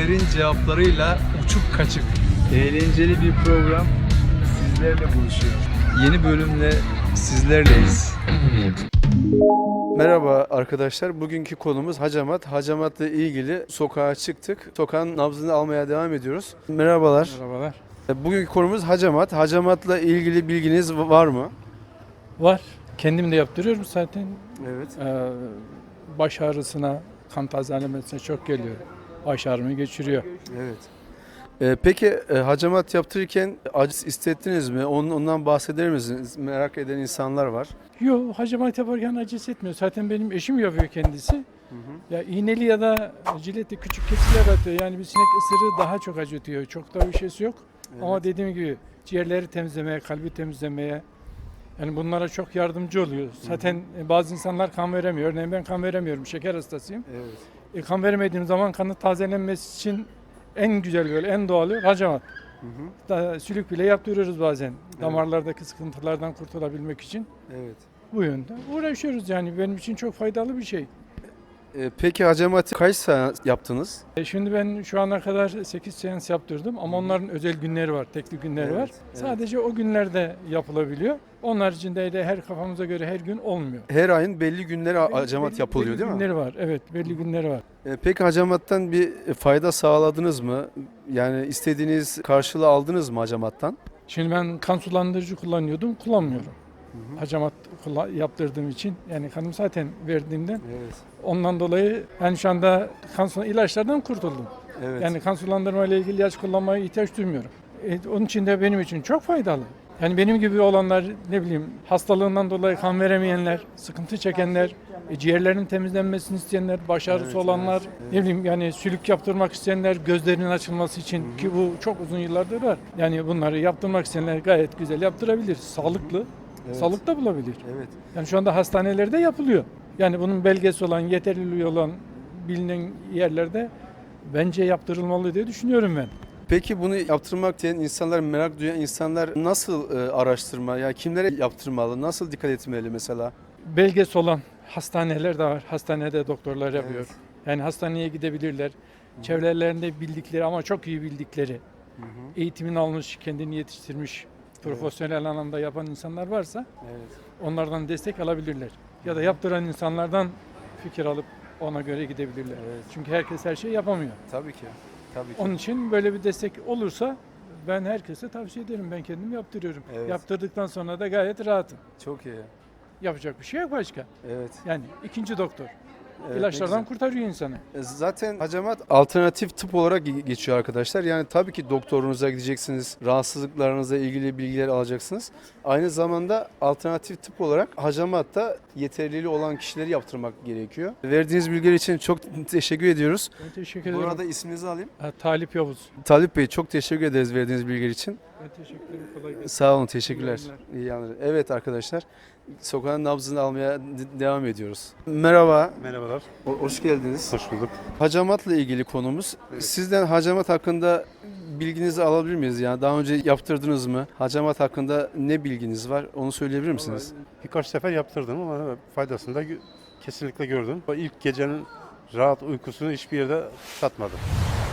Sizlerin cevaplarıyla uçuk kaçık. Eğlenceli bir program sizlerle buluşuyor. Yeni bölümle sizlerleyiz. Merhaba arkadaşlar. Bugünkü konumuz hacamat. Hacamatla ilgili sokağa çıktık. Sokağın nabzını almaya devam ediyoruz. Merhabalar. Merhabalar. Bugünkü konumuz hacamat. Hacamatla ilgili bilginiz var mı? Var. Kendim de yaptırıyorum zaten. Evet. Ee, baş ağrısına, kan tazelemesine çok geliyor. Baş ağrımı geçiriyor. Evet. Ee, peki e, hacamat yaptırırken acı hissettiniz mi? Onun, ondan bahseder misiniz? Merak eden insanlar var. Yok, hacamat yaparken acı hissetmiyor. Zaten benim eşim yapıyor kendisi. Ya iğneli ya da jiletli küçük kesiler atıyor. Yani bir sinek ısırığı daha çok acıtıyor. Çok da bir şeysi yok. Ama dediğim gibi ciğerleri temizlemeye, kalbi temizlemeye yani bunlara çok yardımcı oluyor. Zaten bazı insanlar kan veremiyor. Örneğin ben kan veremiyorum. Şeker hastasıyım. Evet. E, kan veremediğim zaman kanı tazelenmesi için en güzel yol, en doğal yol hacamat. Hı hı. Da, sülük bile yaptırıyoruz bazen. Damarlardaki sıkıntılardan kurtulabilmek için. Evet. Bu yönde uğraşıyoruz yani. Benim için çok faydalı bir şey. Ee, peki hacamatı kaç seans yaptınız? E, şimdi ben şu ana kadar 8 seans yaptırdım ama onların özel günleri var, tekli günleri Evet, var. evet. Sadece o günlerde yapılabiliyor. Onun haricinde de her kafamıza göre her gün olmuyor. Her ayın belli günleri hacamat Belli- yapılıyor belli değil mi? günleri var. Evet, belli günleri var. Ee, peki hacamattan bir fayda sağladınız mı? Yani istediğiniz karşılığı aldınız mı hacamattan? Şimdi ben kan sulandırıcı kullanıyordum, kullanmıyorum. Hacamat kulla- yaptırdığım için yani kanım zaten verdiğimden Evet. ondan dolayı ben şu anda kan sulan ilaçlardan kurtuldum. Evet. Yani kan sulandırma ile ilgili ilaç kullanmaya ihtiyaç duymuyorum. E, onun için de benim için çok faydalı. Yani benim gibi olanlar ne bileyim hastalığından dolayı kan veremeyenler, sıkıntı çekenler, e, ciğerlerinin temizlenmesini isteyenler, baş ağrısı Evet, olanlar, evet, evet. ne bileyim yani sülük yaptırmak isteyenler, gözlerinin açılması için ki bu çok uzun yıllardır var. Yani bunları yaptırmak isteyenler gayet güzel yaptırabilir. Sağlıklı, Evet. sağlıklı bulabilir. Evet. Yani şu anda hastanelerde yapılıyor. Yani bunun belgesi olan, yeterliliği olan bilinen yerlerde bence yaptırılmalı diye düşünüyorum ben. Peki bunu yaptırmak diyen insanlar, merak duyan insanlar nasıl e, araştırma, ya kimlere yaptırmalı, nasıl dikkat etmeli mesela? Belgesi olan hastaneler de var. Hastanede doktorlar yapıyor. Evet. Yani hastaneye gidebilirler. Çevrelerinde bildikleri ama çok iyi bildikleri, eğitimini almış, kendini yetiştirmiş, profesyonel alanda yapan insanlar varsa Evet. onlardan destek alabilirler. Ya da yaptıran insanlardan fikir alıp ona göre gidebilirler. Evet. Çünkü herkes her şeyi yapamıyor. Tabii ki. Tabii ki. Onun için böyle bir destek olursa ben herkese tavsiye ederim. Ben kendim yaptırıyorum. Evet. Yaptırdıktan sonra da gayet rahatım. Çok iyi. Yapacak bir şey yok başka. Evet. Yani ikinci doktor. Evet, İlaçlardan kurtarıyor insanı. E, Zaten hacamat alternatif tıp olarak ge- geçiyor arkadaşlar. Yani tabii ki doktorunuza gideceksiniz, rahatsızlıklarınızla ilgili bilgiler alacaksınız. Aynı zamanda alternatif tıp olarak hacamatta yeterliliği olan kişileri yaptırmak gerekiyor. Verdiğiniz bilgiler için çok teşekkür ediyoruz. Ben teşekkür ederim. arada isminizi alayım. Ha, Talip Yavuz. Talip Bey çok teşekkür ederiz verdiğiniz bilgiler için. Ben teşekkür ederim. Kolay gelsin. Sağ olun, teşekkürler. İyi yayınlar. Evet arkadaşlar, sokağın nabzını almaya d- devam ediyoruz. Merhaba, Merhabalar, ho- hoş geldiniz. hoş bulduk. Hacamatla ilgili konumuz. Evet. Sizden hacamat hakkında bilginizi alabilir miyiz? Yani daha önce yaptırdınız mı? Hacamat hakkında ne bilginiz var? Onu söyleyebilir misiniz? Birkaç sefer yaptırdım ama faydasını da gö- kesinlikle gördüm. O ilk gecenin rahat uykusunu hiçbir yerde tatmadım.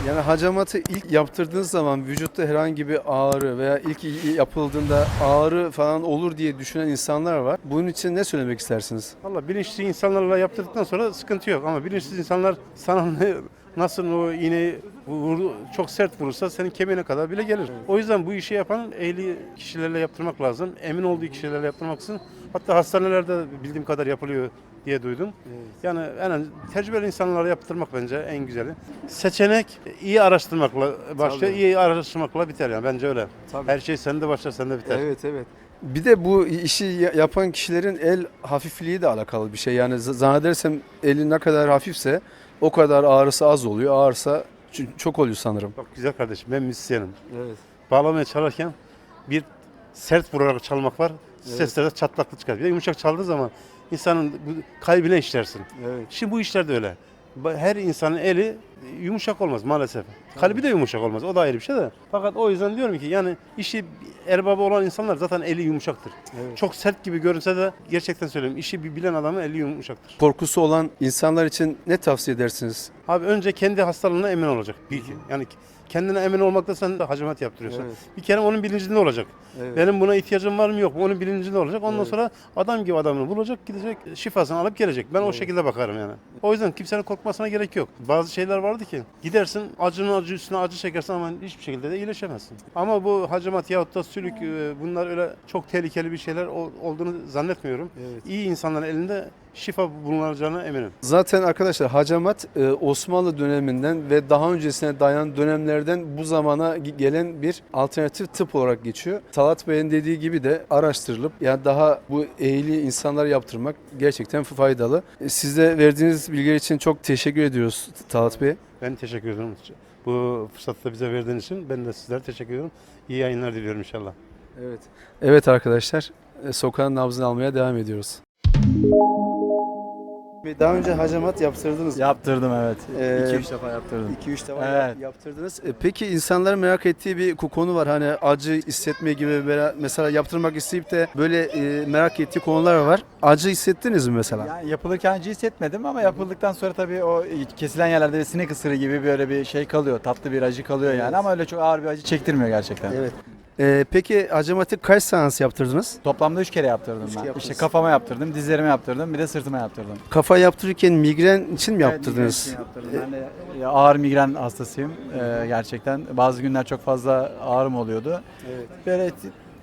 Yani hacamatı ilk yaptırdığınız zaman vücutta herhangi bir ağrı veya ilk yapıldığında ağrı falan olur diye düşünen insanlar var. Bunun için ne söylemek istersiniz? Valla bilinçli insanlarla yaptırdıktan sonra sıkıntı yok ama bilinçsiz insanlar sana nasıl o iğneyi vurdu, çok sert vurursa senin kemiğine kadar bile gelir. O yüzden bu işi yapan ehli kişilerle yaptırmak lazım. Emin olduğu kişilerle yaptırmak için. Hatta hastanelerde bildiğim kadar yapılıyor diye duydum. Yani en tecrübeli insanlara yaptırmak bence en güzeli. Seçenek iyi araştırmakla başlıyor, Tabii. iyi araştırmakla biter yani bence öyle. Tabii. Her şey sende başlar, sende biter. Evet evet. Bir de bu işi ya- yapan kişilerin el hafifliği de alakalı bir şey. Yani zannedersem eli ne kadar hafifse o kadar ağrısı az oluyor. Ç- çok oluyor sanırım. Bak güzel kardeşim ben müzisyenim. Evet. Bağlamaya çalarken bir sert vurarak çalmak var. Evet. Seslerde çatlaklı çıkar. Bir de yumuşak çaldığı zaman insanın kalbine işlersin. Evet. Şimdi bu işler de öyle. Her insanın eli yumuşak olmaz maalesef. Kalbi de yumuşak olmaz. O da ayrı bir şey de. Fakat o yüzden diyorum ki yani işi erbabı olan insanlar zaten eli yumuşaktır. Evet. Çok sert gibi görünse de gerçekten söylüyorum işi bir bilen adamın eli yumuşaktır. Korkusu olan insanlar için ne tavsiye edersiniz? Abi önce kendi hastalığına emin olacak. Bir, yani kendine emin olmakta sen de hacamat yaptırıyorsun. Evet. Bir kere onun bilincinde olacak. Evet. Benim buna ihtiyacım var mı yok mu onun bilincinde olacak. Ondan Evet. sonra adam gibi adamını bulacak gidecek şifasını alıp gelecek. Ben o şekilde bakarım yani. O yüzden kimsenin korkmasına gerek yok. Bazı şeyler vardı ki gidersin acının acı üstüne acı çekersin ama hiçbir şekilde de iyileşemezsin. Ama bu hacamat yahut da sülük e, bunlar öyle çok tehlikeli bir şeyler ol- olduğunu zannetmiyorum. Evet. İyi insanların elinde şifa bulunacağına eminim. Zaten arkadaşlar hacamat e, Osmanlı döneminden ve daha öncesine dayanan dönemlerden bu zamana ge- gelen bir alternatif tıp olarak geçiyor. Talat Bey'in dediği gibi de araştırılıp yani daha bu eğili insanlar yaptırmak gerçekten faydalı. E, Size verdiğiniz bilgiler için çok teşekkür ediyoruz Talat Bey. Ben teşekkür ederim. Bu fırsatı bize verdiğiniz için ben de sizlere teşekkür ediyorum. İyi yayınlar diliyorum inşallah. Evet. Evet arkadaşlar, e, sokağın nabzını almaya devam ediyoruz. Daha önce hacamat yaptırdınız. Yaptırdım evet. Ee, 2-3 defa yaptırdım. 2-3 defa Evet. yaptırdınız. E, Peki insanların merak ettiği bir konu var. Hani acı hissetme gibi mera- mesela yaptırmak isteyip de böyle e, merak ettiği konular var. Acı hissettiniz mi mesela? Yani yapılırken acı hissetmedim ama yapıldıktan sonra tabii o kesilen yerlerde bir sinek ısırığı gibi böyle bir şey kalıyor. Tatlı bir acı kalıyor yani ama öyle çok ağır bir acı çektirmiyor gerçekten. Evet. E, peki hacamatı kaç seans yaptırdınız? Toplamda 3 kere yaptırdım Üç ben. yaptınız. İşte kafama yaptırdım, dizlerime yaptırdım, bir de sırtıma yaptırdım. Kafa yaptırırken migren için mi Evet, yaptırdınız? migren için yaptırdım. Ben de e, ağır migren hastasıyım e, gerçekten. Bazı günler çok fazla ağrım oluyordu. Evet. Böyle t-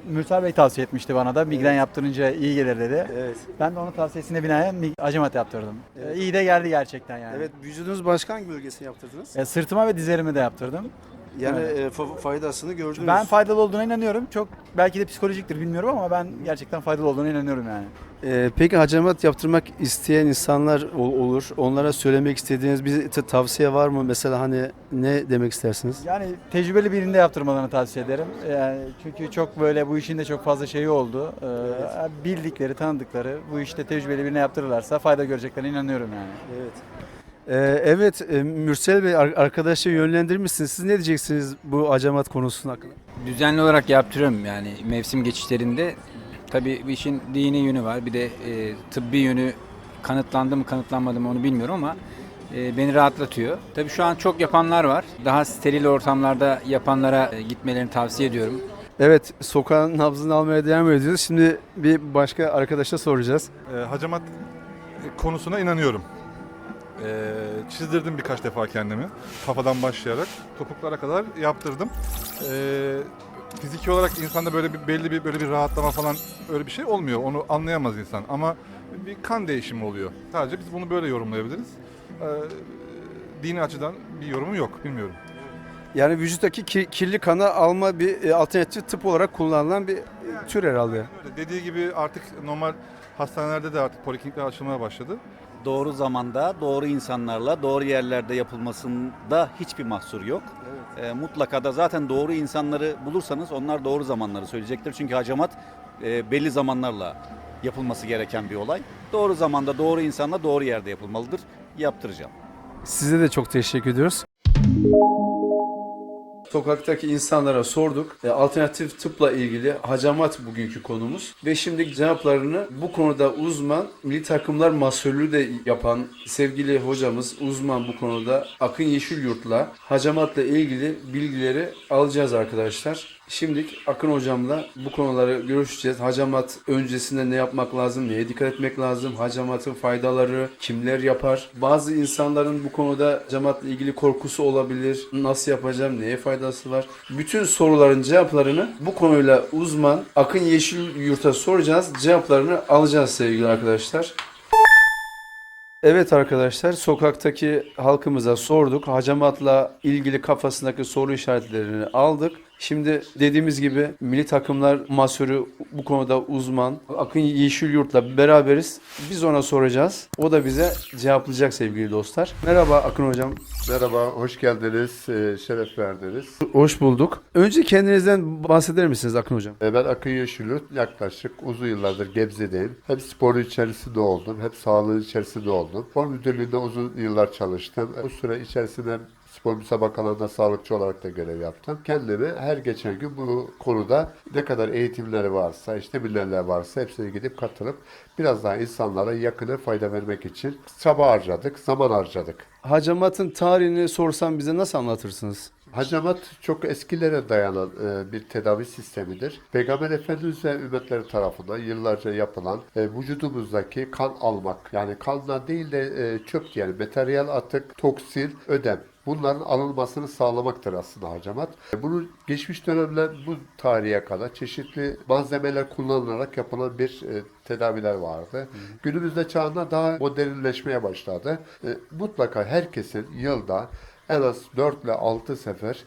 Mürsel Bey tavsiye etmişti bana da migren yaptırınca iyi gelir dedi. Evet. Ben de onun tavsiyesine binaen mig- yaptırdım. Evet. E, İyi de geldi gerçekten yani. Evet, vücudunuz başka hangi bölgesini yaptırdınız? E, sırtıma ve dizlerimi de yaptırdım. Yani Evet. e, fa- faydasını gördünüz. Ben faydalı olduğuna inanıyorum. Çok belki de psikolojiktir bilmiyorum ama ben gerçekten faydalı olduğuna inanıyorum yani. Ee, peki hacamat yaptırmak isteyen insanlar ol- olur. Onlara söylemek istediğiniz bir t- tavsiye var mı? Mesela hani ne demek istersiniz? Yani tecrübeli birinde yaptırmalarını tavsiye ederim. Yani çünkü çok böyle bu işin de çok fazla şeyi oldu. Ee, Bildikleri, tanıdıkları bu işte tecrübeli birine yaptırırlarsa fayda göreceklerine inanıyorum yani. Evet. Ee, evet e, Mürsel Bey ar- arkadaşı yönlendirmişsiniz. Siz ne diyeceksiniz bu hacamat konusunda hakkında? Düzenli olarak yaptırıyorum yani mevsim geçişlerinde. Tabii bir işin dini yönü var bir de e, tıbbi yönü kanıtlandı mı kanıtlanmadı mı onu bilmiyorum ama e, beni rahatlatıyor. Tabii şu an çok yapanlar var. Daha steril ortamlarda yapanlara e, gitmelerini tavsiye ediyorum. Evet sokağın nabzını almaya devam ediyoruz. Şimdi bir başka arkadaşa soracağız. E, hacamat konusuna inanıyorum. E, çizdirdim birkaç defa kendimi. Kafadan başlayarak topuklara kadar yaptırdım. E, fiziki olarak insanda böyle bir belli bir böyle bir rahatlama falan öyle bir şey olmuyor. Onu anlayamaz insan ama bir kan değişimi oluyor. Sadece biz bunu böyle yorumlayabiliriz. E, dini açıdan bir yorumum yok. Bilmiyorum. Yani vücuttaki ki- kirli kanı alma bir e, alternatif tıp olarak kullanılan bir e, tür herhalde. Öyle dediği gibi artık normal hastanelerde de artık poliklinikler açılmaya başladı. Doğru zamanda, doğru insanlarla, doğru yerlerde yapılmasında hiçbir mahsur yok. Ee, mutlaka da zaten doğru insanları bulursanız onlar doğru zamanları söyleyecektir. Çünkü hacamat e, belli zamanlarla yapılması gereken bir olay. Doğru zamanda, doğru insanla, doğru yerde yapılmalıdır. Yaptıracağım. Size de çok teşekkür ediyoruz. Sokaktaki insanlara sorduk. E, Alternatif tıpla ilgili hacamat bugünkü konumuz. Ve şimdi cevaplarını bu konuda uzman, milli takımlar masörlüğü de yapan sevgili hocamız uzman bu konuda Akın Yeşilyurt'la hacamatla ilgili bilgileri alacağız arkadaşlar. Şimdi Akın hocamla bu konuları görüşeceğiz. Hacamat öncesinde ne yapmak lazım, neye dikkat etmek lazım, hacamatın faydaları, kimler yapar? Bazı insanların bu konuda hacamatla ilgili korkusu olabilir. Nasıl yapacağım, neye faydası var? Bütün soruların cevaplarını bu konuyla uzman Akın Yeşil Yurt'a soracağız. Cevaplarını alacağız sevgili arkadaşlar. Evet arkadaşlar sokaktaki halkımıza sorduk. Hacamatla ilgili kafasındaki soru işaretlerini aldık. Şimdi dediğimiz gibi milli takımlar masörü bu konuda uzman Akın Yeşilyurt'la beraberiz. Biz ona soracağız. O da bize cevaplayacak sevgili dostlar. Merhaba Akın hocam. Merhaba, hoş geldiniz, e, şeref verdiniz. Hoş bulduk. Önce kendinizden bahseder misiniz Akın Hocam? E, Ben Akın Yeşilyurt, yaklaşık uzun yıllardır Gebze'deyim. Hep sporun içerisinde oldum, hep sağlığın içerisinde oldum. Spor müdürlüğünde uzun yıllar çalıştım. Bu süre içerisinde spor müsabakalarında sağlıkçı olarak da görev yaptım. Kendimi her geçen gün bu konuda ne kadar eğitimleri varsa, işte seminерler varsa hepsine gidip katılıp biraz daha insanlara yakına fayda vermek için çaba harcadık, zaman harcadık. Hacamatın tarihini sorsam bize nasıl anlatırsınız? Hacamat çok eskilere dayanan e, bir tedavi sistemidir. Peygamber Efendimiz ve ümmetleri tarafından yıllarca yapılan e, vücudumuzdaki kan almak yani kandan değil de e, çöp diyelim materyal atık, toksin, ödem Bunların alınmasını sağlamaktır aslında hacamat. E, Bunu geçmiş dönemler bu tarihe kadar çeşitli malzemeler kullanılarak yapılan bir e, tedaviler vardı. Günümüzde çağında daha modernleşmeye başladı. E, mutlaka herkesin yılda en az 4 ile 6 sefer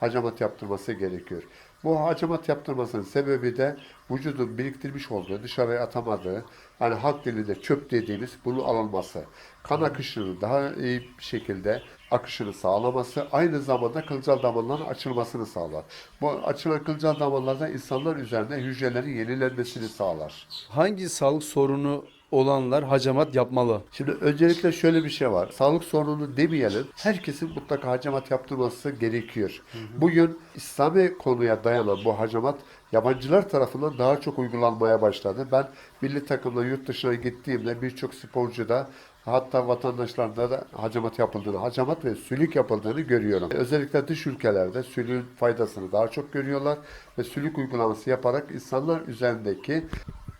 hacamat yaptırması gerekiyor. Bu hacamat yaptırmasının sebebi de vücudun biriktirmiş olduğu, dışarıya atamadığı, hani halk dilinde çöp dediğimiz bunun alınması. Kan akışının daha iyi bir şekilde akışını sağlaması, aynı zamanda kılcal damarların açılmasını sağlar. Bu açılan kılcal damarlarda insanlar üzerinde hücrelerin yenilenmesini sağlar. Hangi sağlık sorunu olanlar hacamat yapmalı? Şimdi öncelikle şöyle bir şey var. Sağlık sorunu demeyelim. Herkesin mutlaka hacamat yaptırması gerekiyor. Bugün İslami konuya dayanan bu hacamat yabancılar tarafından daha çok uygulanmaya başladı. Ben milli takımla yurt dışına gittiğimde birçok sporcuda hatta vatandaşlarda da hacamat yapıldığını, hacamat ve sülük yapıldığını görüyorum. Özellikle dış ülkelerde sülüğün faydasını daha çok görüyorlar ve sülük uygulaması yaparak insanlar üzerindeki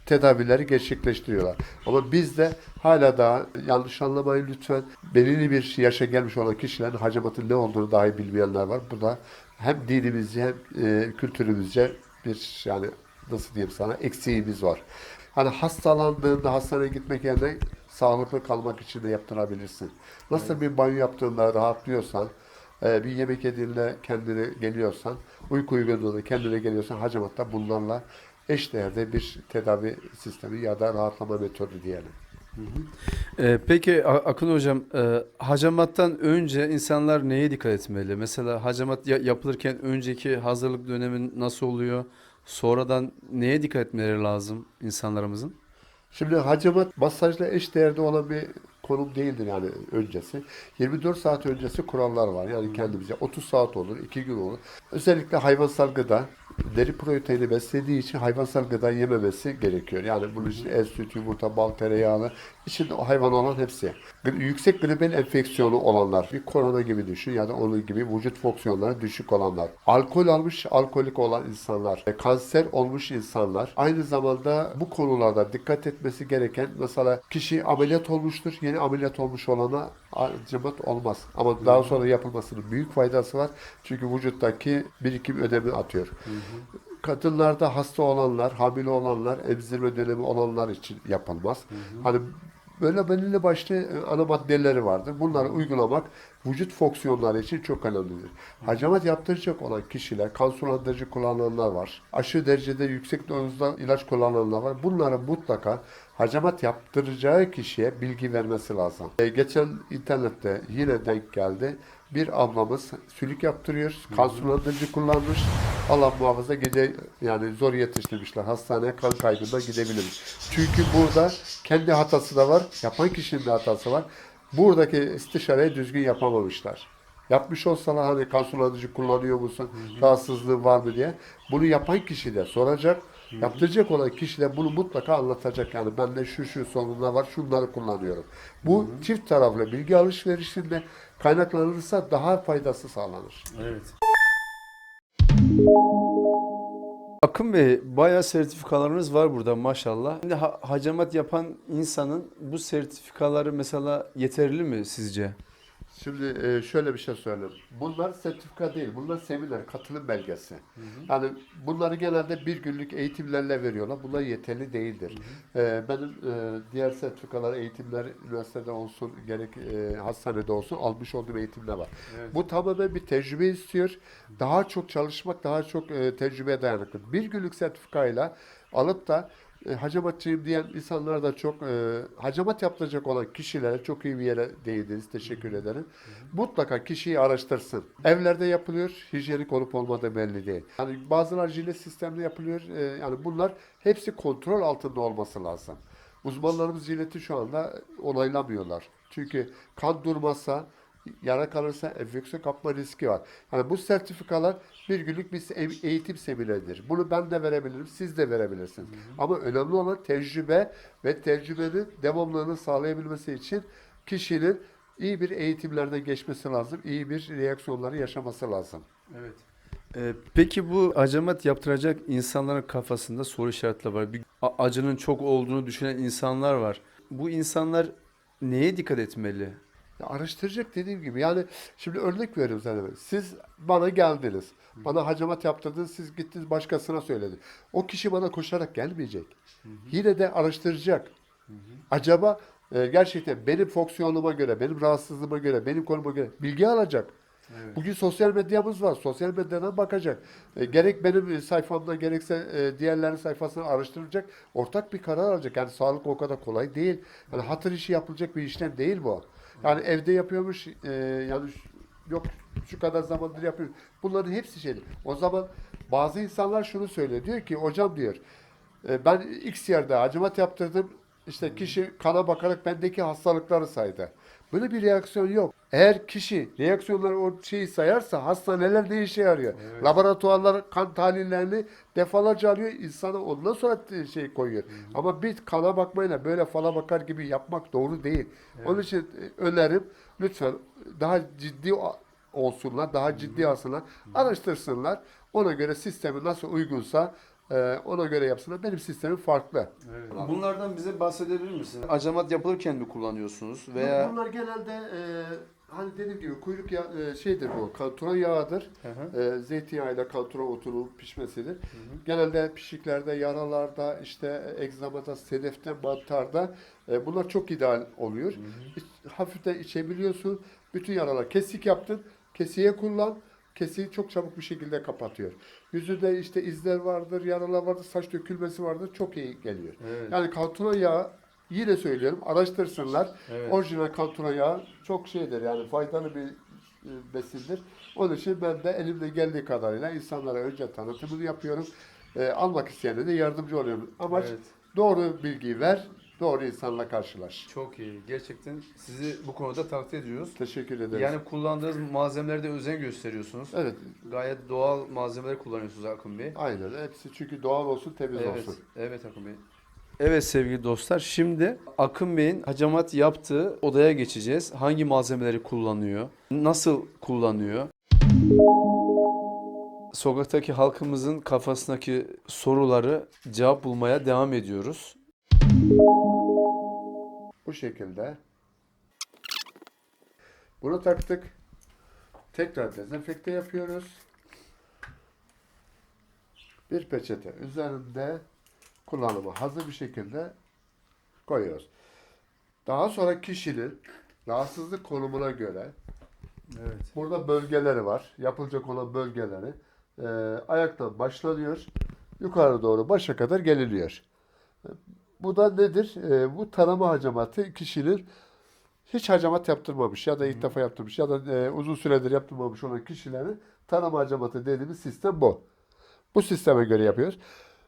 tedavileri gerçekleştiriyorlar. Ama bizde hala daha yanlış anlamayın lütfen belirli bir yaşa gelmiş olan kişilerin hacamatın ne olduğunu dahi bilmeyenler var. Bu da hem dinimizce hem e, kültürümüzce bir yani nasıl diyeyim sana eksiğimiz var. Hani hastalandığında hastaneye gitmek yerine sağlıklı kalmak için de yaptırabilirsin. Nasıl bir banyo yaptığında rahatlıyorsan, e, bir yemek yediğinde kendine geliyorsan, uyku uyguladığında kendine geliyorsan hacamatta bunlarla eşdeğerde bir tedavi sistemi ya da rahatlama metodu diyelim. Ee, peki Akın Hocam, e, hacamattan önce insanlar neye dikkat etmeli? Mesela hacamat ya- yapılırken önceki hazırlık dönemi nasıl oluyor? Sonradan neye dikkat etmeleri lazım insanlarımızın? Şimdi hacamat masajla eşdeğerde olan bir konum değildir yani öncesi. 24 saat öncesi kurallar var. Yani kendimize 30 saat olur, 2 gün olur. Özellikle hayvansal gıda deri proteini beslediği için hayvansal gıda yememesi gerekiyor. Yani bunun için et, süt, yumurta, bal, tereyağlı içinde hayvan olan hepsi. Yüksek gribel enfeksiyonu olanlar, bir korona gibi düşün ya da onun gibi vücut fonksiyonları düşük olanlar. Alkol almış, alkolik olan insanlar, kanser olmuş insanlar. Aynı zamanda bu konularda dikkat etmesi gereken mesela kişi ameliyat olmuştur. Yeni ameliyat olmuş olana hacamat olmaz. Ama daha sonra yapılmasının büyük faydası var. Çünkü vücuttaki birikim ödemi atıyor. Kadınlarda hasta olanlar, hamile olanlar, emzirme dönemi olanlar için yapılmaz. Hani böyle belirli başlı e, ana maddeleri vardır. Bunları uygulamak vücut fonksiyonları için çok önemlidir. Hacamat yaptıracak olan kişiler, kan sulandırıcı kullananlar var. Aşırı derecede yüksek dozda ilaç kullananlar var. Bunların mutlaka hacamat yaptıracağı kişiye bilgi vermesi lazım. E, geçen internette yine denk geldi. Bir ablamız sülük yaptırıyor, kan sulandırıcı kullanmış. Allah muhafaza gece yani zor yetiştirmişler. Hastaneye kan kaybında gidebilir. Çünkü burada kendi hatası da var, yapan kişinin de hatası var. Buradaki istişareyi düzgün yapamamışlar. Yapmış olsalar hani kan sulandırıcı kullanıyor musun, rahatsızlığı var mı diye. Bunu yapan kişi de soracak. Yaptıracak olan kişi de bunu mutlaka anlatacak. Yani bende şu şu sorunlar var, şunları kullanıyorum. Bu çift taraflı bilgi alışverişinde kaynaklanırsa daha faydası sağlanır. Evet. Akın Bey, bayağı sertifikalarınız var burada maşallah. Şimdi ha- hacamat yapan insanın bu sertifikaları mesela yeterli mi sizce? Şimdi e, şöyle bir şey söyleyeyim. Bunlar sertifika değil, bunlar seminer, katılım belgesi. Yani bunları genelde bir günlük eğitimlerle veriyorlar. Bunlar yeterli değildir. E, benim e, diğer sertifikalar, eğitimler üniversitede olsun, gerek e, hastanede olsun almış olduğum eğitimler var. Bu tamamen bir tecrübe istiyor. Daha çok çalışmak, daha çok e, tecrübeye dayanıklı. Bir günlük sertifikayla alıp da E, hacamatçıyım diyen insanlar da çok e, hacamat yaptıracak olan kişilere çok iyi bir yere değindiniz. Teşekkür ederim. Mutlaka kişiyi araştırsın. Evlerde yapılıyor. Hijyenik olup olmadığı belli değil. Yani bazılar jilet sistemle yapılıyor. E, yani bunlar hepsi kontrol altında olması lazım. Uzmanlarımız jileti şu anda onaylamıyorlar. Çünkü kan durmazsa yara kalırsa enfeksiyon kapma riski var. Yani bu sertifikalar bir günlük bir eğitim semineridir. Bunu ben de verebilirim, siz de verebilirsiniz. Ama önemli olan tecrübe ve tecrübenin devamlılığını sağlayabilmesi için kişinin iyi bir eğitimlerden geçmesi lazım, iyi bir reaksiyonları yaşaması lazım. Evet. Ee, peki bu hacamat yaptıracak insanların kafasında soru işaretleri var. Bir acının çok olduğunu düşünen insanlar var. Bu insanlar neye dikkat etmeli? Ya araştıracak dediğim gibi. Yani şimdi örnek veriyorum sana. Siz bana geldiniz. Bana hacamat yaptırdınız. Siz gittiniz başkasına söyledi. O kişi bana koşarak gelmeyecek. Yine de araştıracak. Acaba e, gerçekten benim fonksiyonuma göre, benim rahatsızlığıma göre, benim konuma göre bilgi alacak. Bugün sosyal medyamız var. Sosyal medyadan bakacak. E, gerek benim e, sayfamda gerekse e, diğerlerinin sayfasını araştıracak. Ortak bir karar alacak. Yani sağlık o kadar kolay değil. Yani hatır işi yapılacak bir işlem değil bu. Yani evde yapıyormuş e, yani yok şu kadar zamandır yapıyor. Bunların hepsi şey. O zaman bazı insanlar şunu söylüyor. Diyor ki hocam diyor e, ben X yerde hacamat yaptırdım. İşte kişi kana bakarak bendeki hastalıkları saydı. Böyle bir reaksiyon yok. Eğer kişi reaksiyonları o şeyi sayarsa hastaneler ne işe yarıyor? Laboratuvarlar kan tahlillerini defalarca alıyor. insana ondan sonra t- şey koyuyor. Ama bir kana bakmayla böyle fala bakar gibi yapmak doğru değil. Onun için e, önerim lütfen daha ciddi olsunlar, daha ciddi alsınlar, araştırsınlar. Ona göre sistemi nasıl uygunsa e, ona göre yapsınlar. Benim sistemim farklı. Bunlardan bize bahsedebilir misin? Hacamat yapılırken mi kullanıyorsunuz veya Bunlar genelde e, hani dediğim gibi kuyruk yağı e, şeydir bu kantura yağıdır. E, zeytinyağıyla kantura otunun pişmesidir. Genelde pişiklerde, yaralarda, işte egzamada, sedefte, mantarda e, bunlar çok ideal oluyor. İç- hafiften içebiliyorsun. Bütün yaralar kesik yaptın. Kesiye kullan. Kesiği çok çabuk bir şekilde kapatıyor. Yüzünde işte izler vardır, yaralar vardır, saç dökülmesi vardır. Çok iyi geliyor. Evet. Yani kantura yağı yine söylüyorum araştırsınlar. Evet. Orijinal kantura yağı çok şeydir yani faydalı bir e, besindir. Onun için ben de elimde geldiği kadarıyla insanlara önce tanıtımını yapıyorum. E, almak isteyene de yardımcı oluyorum. Amaç Evet. doğru bilgiyi ver, doğru insanla karşılaş. Çok iyi. Gerçekten sizi bu konuda takdir ediyoruz. Teşekkür ederim. Yani kullandığınız malzemelerde özen gösteriyorsunuz. evet, Gayet doğal malzemeler kullanıyorsunuz Akın Bey. aynen. Hepsi çünkü doğal olsun, temiz Evet, olsun. evet Akın Bey. Evet sevgili dostlar şimdi Akın Bey'in hacamat yaptığı odaya geçeceğiz. Hangi malzemeleri kullanıyor? Nasıl kullanıyor? Sokaktaki halkımızın kafasındaki soruları cevap bulmaya devam ediyoruz. Bu şekilde. Bunu taktık. Tekrar dezenfekte yapıyoruz. Bir peçete üzerinde kullanıma hazır bir şekilde koyuyoruz. Daha sonra kişinin rahatsızlık konumuna göre Evet. burada bölgeleri var. Yapılacak olan bölgeleri. Ee, ayaktan başlanıyor. Yukarı doğru başa kadar geliniyor. Bu da nedir? Ee, bu tarama hacamatı kişinin hiç hacamat yaptırmamış ya da ilk defa yaptırmış ya da e, uzun süredir yaptırmamış olan kişilerin tarama hacamatı dediğimiz sistem bu. Bu sisteme göre yapıyoruz.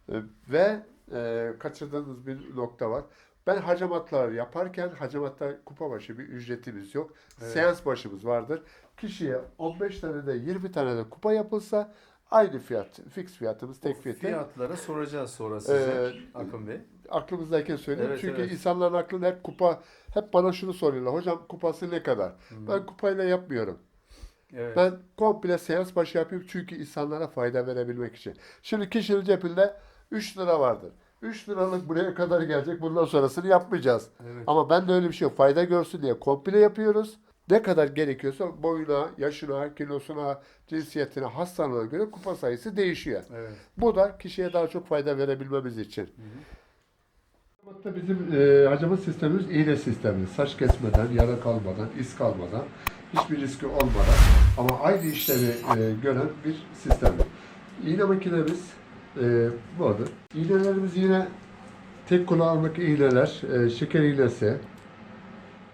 E, ve e, kaçırdığınız bir nokta var. Ben hacamatlar yaparken hacamatta kupa başı bir ücretimiz yok. Seans başımız vardır. Kişiye 15 tane de 20 tane de kupa yapılsa aynı fiyat, fix fiyatımız, tek fiyatı. Fiyatlara soracağız sonra size Ee, Akın Bey. aklımızdayken söyleyeyim. Evet, Çünkü evet. insanların aklında hep kupa, hep bana şunu soruyorlar. Hocam kupası ne kadar? Ben kupayla yapmıyorum. Evet. Ben komple seans başı yapıyorum çünkü insanlara fayda verebilmek için. Şimdi kişinin cebinde 3 lira vardır. 3 liralık buraya kadar gelecek. Bundan sonrasını yapmayacağız. Evet. Ama ben de öyle bir şey yok. Fayda görsün diye komple yapıyoruz. Ne kadar gerekiyorsa boyuna, yaşına, kilosuna, cinsiyetine, hastalığına göre kupa sayısı değişiyor. Evet. Bu da kişiye daha çok fayda verebilmemiz için. Hatta bizim e, hacamat sistemimiz iğne sistemi. Saç kesmeden, yara kalmadan, iz kalmadan, hiçbir riski olmadan ama aynı işlevi e, gören bir sistem. İğne makinemiz e, budur. İğnelerimiz yine tek kullanımlık iğneler, e, şeker iğnesi.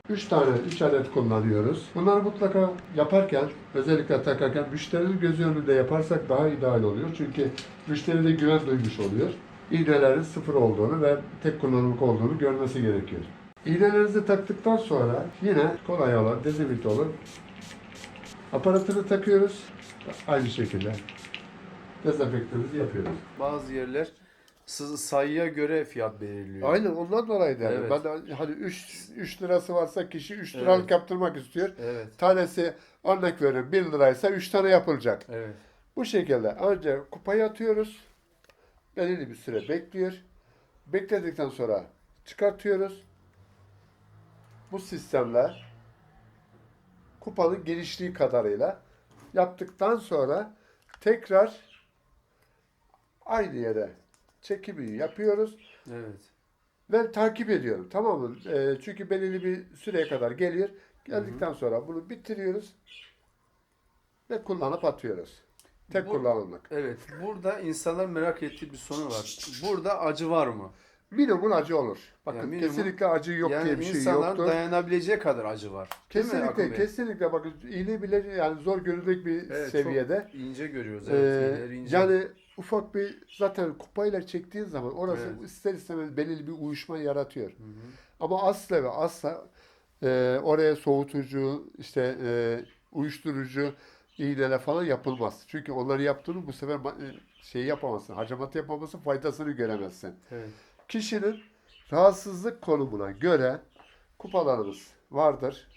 3 tane, 3 adet kullanıyoruz. Bunları mutlaka yaparken, özellikle takarken müşterinin gözü önünde yaparsak daha ideal oluyor. Çünkü müşteri de güven duymuş oluyor. İğnelerin sıfır olduğunu ve tek kullanımlık olduğunu görmesi gerekiyor. İğnelerinizi taktıktan sonra yine kolay olan, dezenfekte olan aparatını takıyoruz. Aynı şekilde dezenfektörümüzü yapıyoruz. Bazı yerler sayıya göre fiyat belirliyor. Aynen ondan dolayı da. Evet. Ben hani 3 3 lirası varsa kişi 3 Evet. liralık yaptırmak istiyor. Evet. Tanesi örnek veriyorum 1 liraysa 3 tane yapılacak. Evet. Bu şekilde önce kupayı atıyoruz. Belirli bir süre bekliyor. Bekledikten sonra çıkartıyoruz. Bu sistemle kupanın genişliği kadarıyla yaptıktan sonra tekrar aynı yere çekimi yapıyoruz Evet. ve takip ediyorum. Tamam mı? Ee, çünkü belirli bir süreye kadar geliyor. Geldikten sonra bunu bitiriyoruz ve kullanıp atıyoruz. Tek Bu- kullanımlık. Evet. Burada insanlar merak ettiği bir soru var. Burada acı var mı? Minimum acı olur. Bakın Yani minimum- kesinlikle acı yok yani diye bir şey insanlar yoktur. dayanabileceği kadar acı var. Kesinlikle, kesinlikle bakın iğne bile yani zor görülecek bir Evet, seviyede. İnce görüyoruz. Ee, Evet, iğneleri ince. yani ufak bir zaten kupayla çektiğin zaman orası Evet. ister istemez belirli bir uyuşma yaratıyor. Ama asla ve asla e, oraya soğutucu, işte e, uyuşturucu iğneler falan yapılmaz. Çünkü onları yaptığını bu sefer e, şey yapamazsın, hacamat yapamazsın, faydasını göremezsin. Evet. Kişinin rahatsızlık konumuna göre kupalarımız vardır.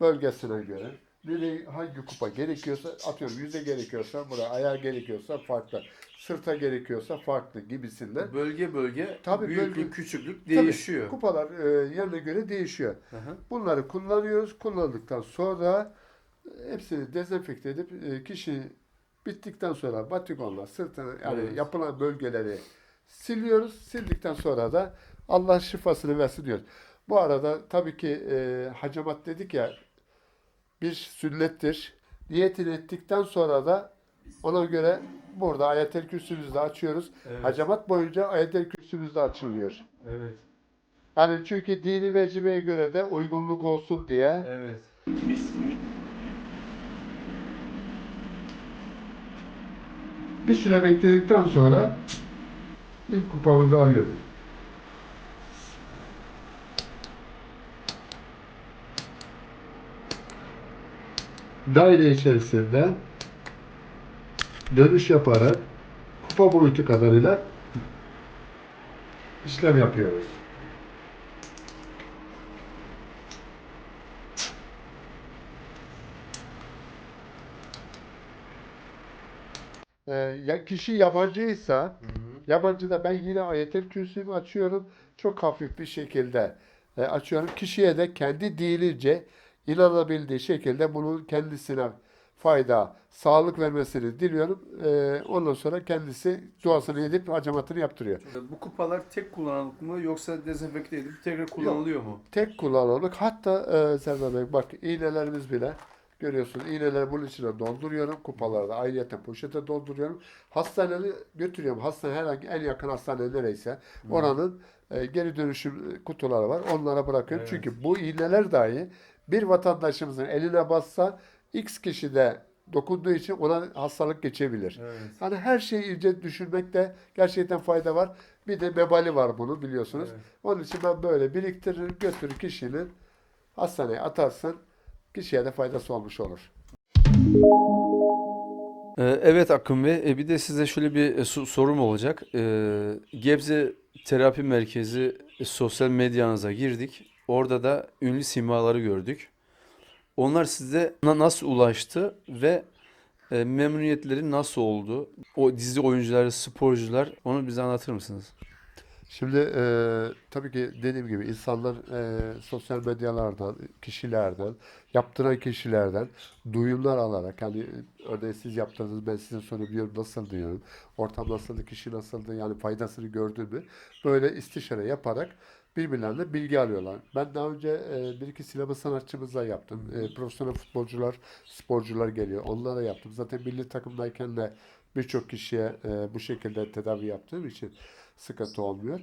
Bölgesine göre. Nereye, hangi kupa gerekiyorsa atıyorum yüze gerekiyorsa buraya, ayağa gerekiyorsa farklı. Sırta gerekiyorsa farklı gibisinden. Bölge bölge Tabii büyüklük, bölge- küçüklük Tabii, değişiyor. kupalar e, yerine göre değişiyor. Hı hı. Bunları kullanıyoruz. Kullandıktan sonra e, hepsini dezenfekte edip e, kişi bittikten sonra batikonla sırtını yani Evet. yapılan bölgeleri siliyoruz. Sildikten sonra da Allah şifasını versin diyoruz. Bu arada tabii ki e, hacamat dedik ya bir sünnettir. Niyetini ettikten sonra da ona göre burada ayetel kürsümüzü de açıyoruz. Evet. Hacamat boyunca ayetel kürsümüz de açılıyor. Evet. Yani çünkü dini vecibeye göre de uygunluk olsun diye Evet. bir süre bekledikten sonra ilk kupamızı alıyoruz. Daire içerisinde dönüş yaparak kupa boyutu kadarıyla işlem yapıyoruz. Ee, ya kişi yabancıysa yabancı da ben yine ayetel kürsümü açıyorum. Çok hafif bir şekilde e, açıyorum. Kişiye de kendi dilince inanabildiği şekilde bunun kendisine fayda, sağlık vermesini diliyorum. Ee, ondan sonra kendisi duasını edip hacamatını yaptırıyor. Bu kupalar tek kullanımlık mı yoksa dezenfekte edip tekrar kullanılıyor mu? Tek kullanımlık. Hatta e, Serdar Bey bak iğnelerimiz bile görüyorsun. İğneleri bunun içine dolduruyorum. Kupaları da ayrıyeten poşete dolduruyorum. Hastaneye götürüyorum. Hastane herhangi en yakın hastane nereyse oranın e, geri dönüşüm kutuları var. Onlara bırakıyorum. Evet. Çünkü bu iğneler dahi bir vatandaşımızın eline bassa X kişi de dokunduğu için ona hastalık geçebilir. Evet. Hani her şeyi ince düşünmekte gerçekten fayda var. Bir de mebali var bunu biliyorsunuz. Evet. Onun için ben böyle biriktirir götürür kişinin hastaneye atarsın kişiye de faydası olmuş olur. Ee, Evet Akın Bey, e, bir de size şöyle bir e, so- sorum olacak. Ee, Gebze Terapi Merkezi e, sosyal medyanıza girdik. Orada da ünlü simaları gördük. Onlar size na- nasıl ulaştı ve e, memnuniyetleri nasıl oldu? O dizi oyuncuları, sporcular, onu bize anlatır mısınız? Şimdi e, tabii ki dediğim gibi insanlar e, sosyal medyalardan, kişilerden, yaptıran kişilerden duyumlar alarak yani örneğin siz yaptınız ben sizin soruyorum nasıl diyorum, ortam nasıldı, kişi nasıldı yani faydasını gördün mü? Böyle istişare yaparak birbirlerine bilgi alıyorlar. Ben daha önce e, bir iki sinema sanatçımızla yaptım. E, profesyonel futbolcular, sporcular geliyor. Onlara yaptım. Zaten milli takımdayken de birçok kişiye e, bu şekilde tedavi yaptığım için sıkıntı olmuyor.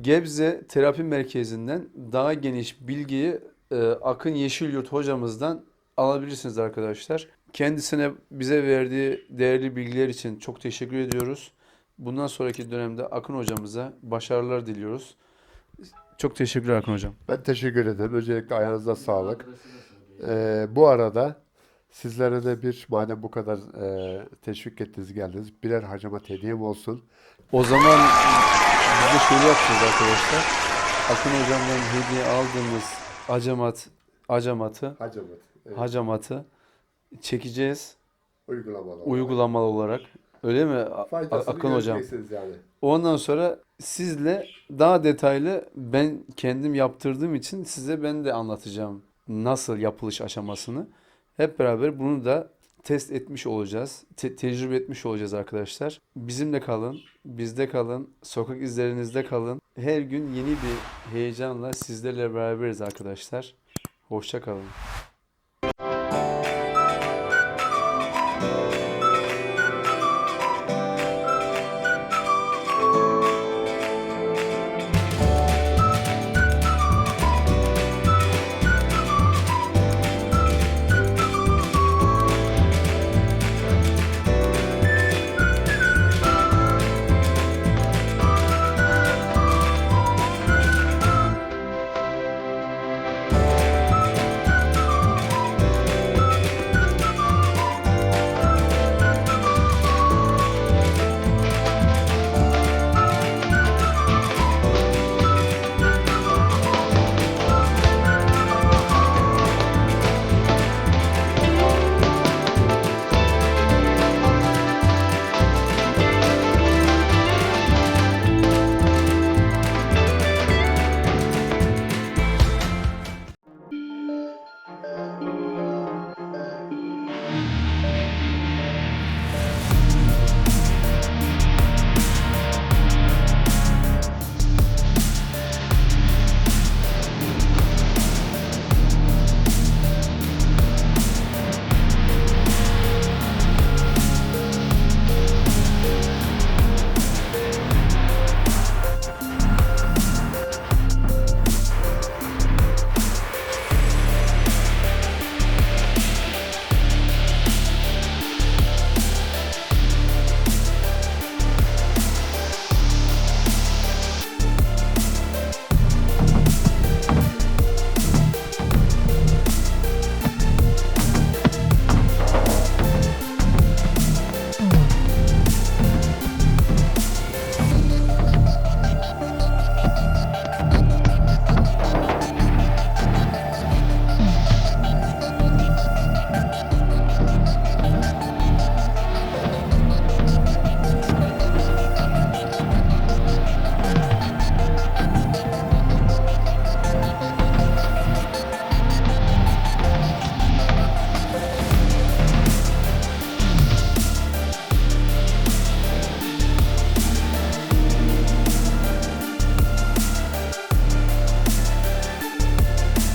Gebze Terapi Merkezi'nden daha geniş bilgiyi e, Akın Yeşilyurt hocamızdan alabilirsiniz arkadaşlar. Kendisine bize verdiği değerli bilgiler için çok teşekkür ediyoruz. Bundan sonraki dönemde Akın hocamıza başarılar diliyoruz. Çok teşekkürler Akın hocam. Ben teşekkür ederim. Öncelikle ayağınıza sağlık. Ee, bu arada sizlere de bir madem bu kadar e, teşvik ettiniz geldiniz birer hacamat hediyem olsun. O zaman biz de şöyle yapacağız arkadaşlar. Akın hocamdan hediye aldığımız acamat, acamatı, Hacamat. Evet, hacamatı çekeceğiz uygulamalı. olarak. uygulamalı olarak. Öyle mi A- Faydasını Akın hocam? göreceksiniz yani. Ondan sonra sizle daha detaylı ben kendim yaptırdığım için size ben de anlatacağım nasıl yapılış aşamasını. Hep beraber bunu da test etmiş olacağız. te- tecrübe etmiş olacağız arkadaşlar. Bizimle kalın, bizde kalın, sokak izlerinizde kalın. Her gün yeni bir heyecanla sizlerle beraberiz arkadaşlar. Hoşça kalın.